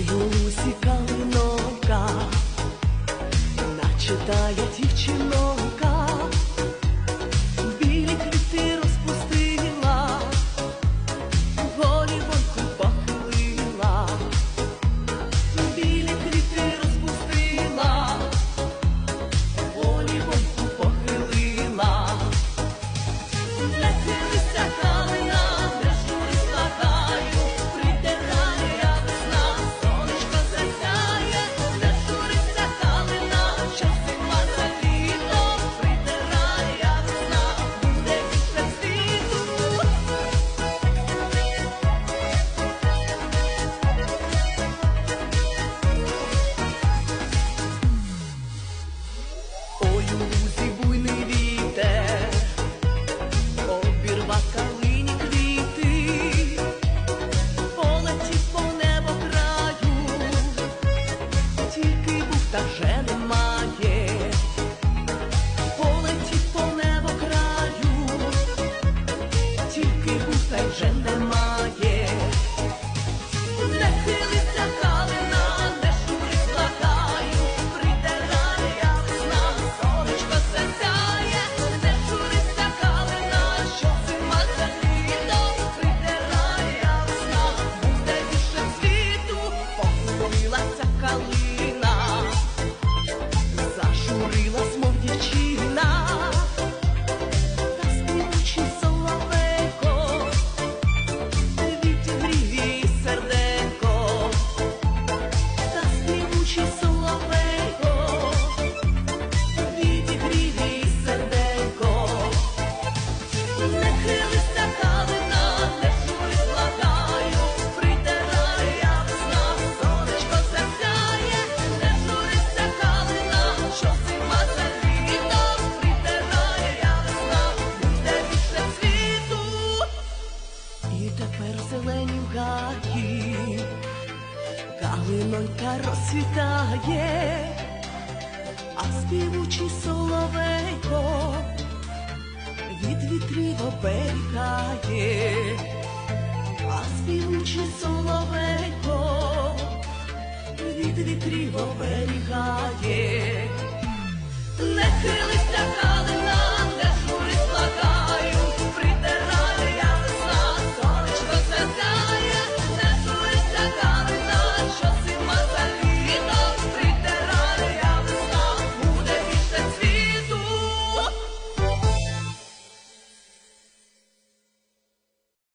Юсіка нога наче тає дівчинок. 很真的吗？Лінонька розсвітає, а співучий соловейко від вітрів оберігає, а співучий соловейко від вітрів оберігає.